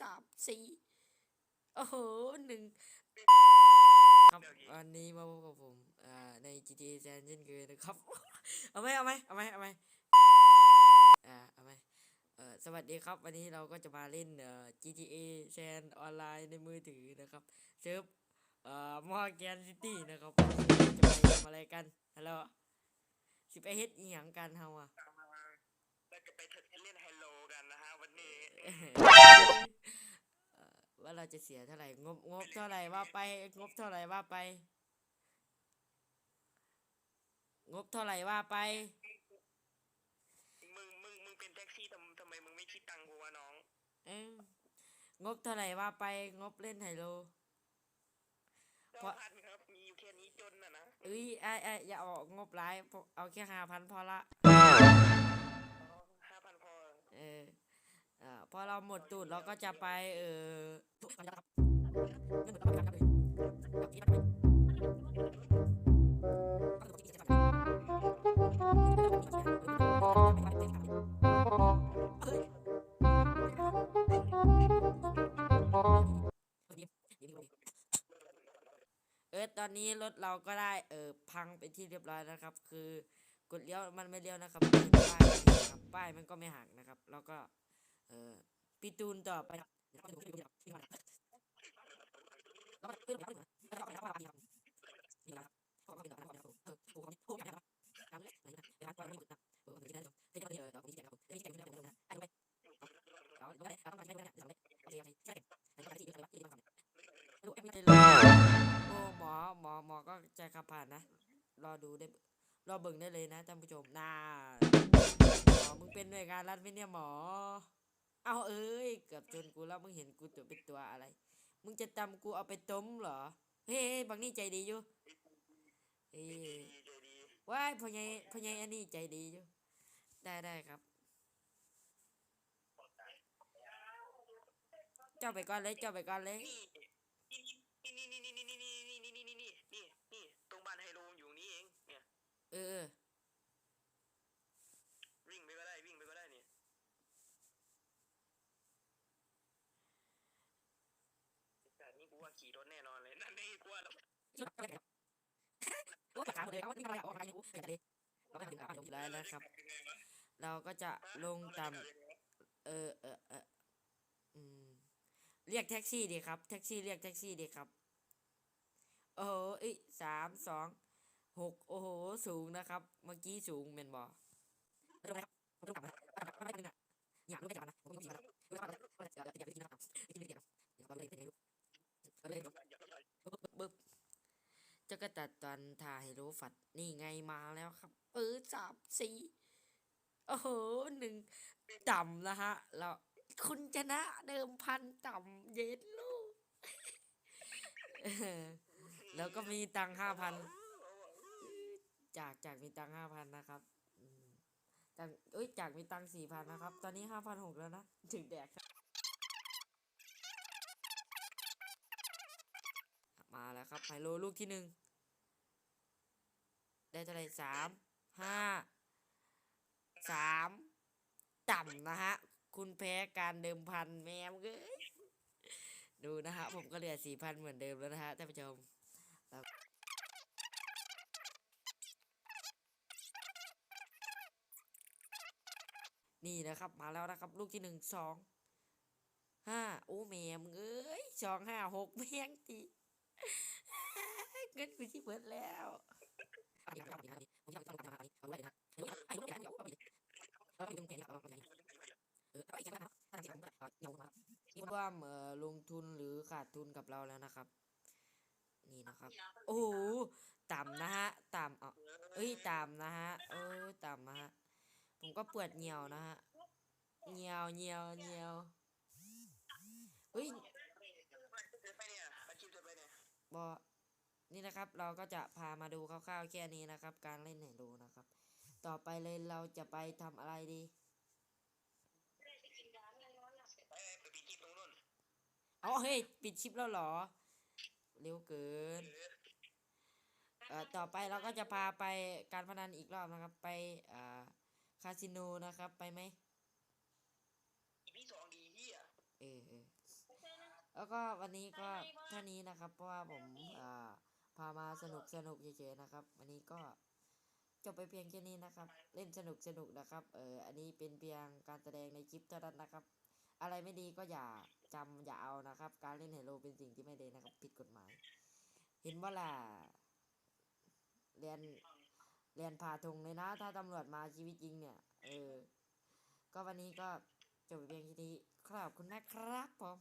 สามสี่โอ้โหหนึ่งครับวันนี้มาพบกับผมอ่าใน GTA San เช่นเคยนะครับ เอาไหมเอาไหมเอาไหมเอาไหมอ่าเอาไหมเอ่อสวัสดีครับ วันนี้เราก็จะมาเล่นเอ่อ GTA San ออนไลน์ในมือถือนะครับเซิร์ฟเอ่อมอร์แกนซิตี้นะครับจะไปทำอะไรกันฮัลโหลสิไปเฮ็ดอีหยังกันเฮาอะเราจะไปเล่นไฮโลกันนะฮะวันนี้เอ่อ ว่าเราจะเสียเท่าไหร่ งบงบเท่าไหร่ว่าไป งบเท่าไหร่ว่าไป งบเท่าไหร่ว่าไป มึงมึงมึงเป็นแท็กซี่ทำทำไมมึงไม่คิดตังค์กูวะน้องเอ้งงบเท่าไหร่ว่าไป งบเล่นไฮโลเก้าเพราะพันครับมีอยู่แค่นี้จนนะนะเอ้ยไอ้ไอ้อย่าออกงบหลายพวกเอาแค่ห้าพันพอละห้าพันพอเออ เอ่อพอเราหมดตูดเราก็จะไปเออเออตอนนี้รถเราก็ได้เออพังไปที่เรียบร้อยนะครับ คือกดเลี้ยวมันไม่เลี้ยวนะครับป้ายมันก็ไม่หักนะครับ แล้วก็ เออพี่ตูนต่อไปครัแล้วมันขึ้นแล้วแล้วก็ไปแล้วไปครันี่นะครับก็เป็นแบบนั้นครับเออถูกครับถูกนะครับทำเลนะครัไปร้นก่อนไม่หยุดนะเออที่นั่นครับที่นั่นเออเรานแจกครับที่แจกที่นั่นผมนะไอ้ดูไปเอาดูไปเอาไปใช้ไปนะเดี๋ยวไปโอเคโอเคใช่ไอ้ก็ไปที่นี่ไปที่นี่มาครับดูแอปนี้โอ้หมอหมอหมอก็จะขับผ่านนะ รอดูได้รอเบิ่งได้เลยนะท่านผู้ชมน่าหมอมึงเป็นหน่วยงานรัฐไหมเนี่ยหมอ เอาเอ้ยเกือบจนกูแล้วมึงเห็นกูตัวเป็นตัวอะไร มึงจะตำกูเอาไปต้มเหรอ เฮ้ยบางนี่ใจดีอยู่เอ้ยว้ายพ่อใหญ่พ่อใหญ่อันนี้ใจดีอยู่ ได้ได้ครับ เจ้าไปก่อนเลยเจ้าไปก่อนเลยนี่นี่นี่นี่นี่นี่นี่นี่นี่นี่นี่นี่นี่ตรงบ้านไฮโลอยู่นี่เองเนี่ยเออเออ วิ่งไปก็ได้วิ่งไปก็ได้นี่แต่นี่กูว่าขี่รถแน่นอนเลยนั่นนี่กูว่า โอ้ยขาหมดเลยเอาที่ทำอะไรออกมาอย่างกูอย่างนี้เราก็ถึงอะจบแล้วนะครับ เราก็จะลงต่ำเออเออเอออืมเรียกแท็กซี่ดีครับ แท็กซี่เรียกแท็กซี่ดีครับ โอ้โหอ้ยสามสองหกโอ้โห สูงนะครับ เมื่อกี้สูงเมนบอไม่ต้องนะครับผมต้องกลับมาไม่เป็นไรอยากรู้ไม่จับนะผมต้องขี่มาแล้วอยากอยากไปกินนะครับกินไม่ได้ครับเดี๋ยวเราเลยไปไหนรู้เลยปึ๊บปึ๊บจะ กระตัดตอนถ่ายรู้ฝัดนี่ไงมาแล้วครับ เออสามสี่โอ้โหหนึ่งต่ำนะฮะเราคุณชนะเดิมพันต่ำเย็นลูกแล้วก็มีตังห้าพันจากจากมีตังห้าพันนะครับจากเอ้ยจากมีตังสี่พันนะครับ ตอนนี้ห้าพันหกแล้วนะถึงแดกมาแล้วครับไฮโลลูกที่หนึ่ง ได้เท่าไหร่สามห้าสามต่ำนะฮะ คุณแพ้การเดิมพันแมวเอ้ยดูนะฮะ ผมก็เหลือสี่พันเหมือนเดิมแล้วนะฮะท่านผู้ชมนี่นะครับมาแล้วนะครับ ลูกที่หนึ่งสองห้าโอ้แม่มึงเอ้ยสองห้าหกแม่งตีเงินกูที่เบิดแล้ว ว่าเอ่อลงทุนหรือขาดทุนกับเราแล้วนะครับ นี่นะครับ โอ้โหต่ำนะฮะต่ำเอะเอ้ยต่ำนะฮะเออต่ำนะฮะผมก็ปวดเหนียวนะฮะเหนียวเหนียวเหนียวเฮ้ยจะไปเนี่ยอาชีพจะไปเนี่ยบอ นี่นะครับเราก็จะพามาดูคร่าวๆแค่นี้นะครับ การเล่นไฮโลนะครับ ต่อไปเลยเราจะไปทำอะไรดีไปไปปีจีบตรงนู้นเอาเฮ้ยปิดชิปแล้วเหรอเร็วเกินเอ่อต่อไปเราก็จะพาไปการพนันอีกรอบนะครับ ไปอ่าคาสิโนนะครับไปไหมอีพีสองดีเฮียเออเออแล้วก็วันนี้ก็เท่านี้นะครับ เพราะว่าผมอ่า พามาสนุกสนุกเฉยๆนะครับ วันนี้ก็จบไปเพียงแค่นี้นะครับ เล่นสนุกสนุกนะครับ เออ อันนี้เป็นเพียงการแสดงในคลิปเท่านั้นนะครับ อะไรไม่ดีก็อย่าจำอย่าเอานะครับ การเล่นไฮโลเป็นสิ่งที่ไม่ดีนะครับ ผิดกฎหมาย เห็นว่าล่ะเรียนเรียนผ่าทงเลยนะ ถ้าตำรวจมาชีวิตจริงเนี่ย เออ ก็วันนี้ก็จบไปเพียงแค่นี้ขอบคุณนะครับผม